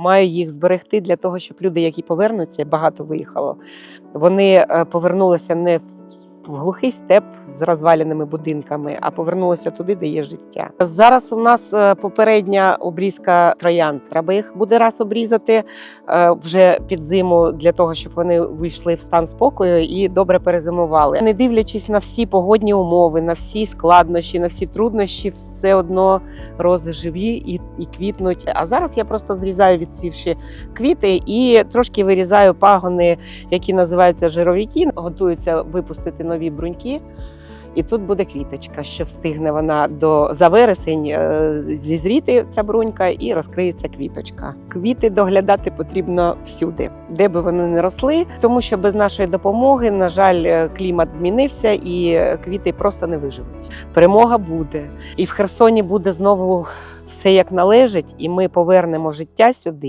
Маю їх зберегти для того, щоб люди, які повернуться, багато виїхало, вони е, повернулися не в глухий степ з розваляними будинками, а повернулися туди, де є життя. Зараз у нас е, попередня обрізка троянд. Треба їх буде раз обрізати е, вже під зиму для того, щоб вони вийшли в стан спокою і добре перезимували. Не дивлячись на всі погодні умови, на всі складнощі, на всі труднощі, все одно рози живі і, і квітнуть. А зараз я просто зрізаю відсвівші квіти і трошки вирізаю пагони, які називаються жировіки. Готуються випустити нові бруньки. І тут буде квіточка, що встигне вона до за вересень е, зізріти ця брунька і розкриється квіточка. Квіти доглядати потрібно всюди, де би вони не росли, тому що без нашої допомоги, на жаль, е, клімат змінився і е, квіти просто не виживуть. Перемога буде, і в Херсоні буде знову все як належить, і ми повернемо життя сюди.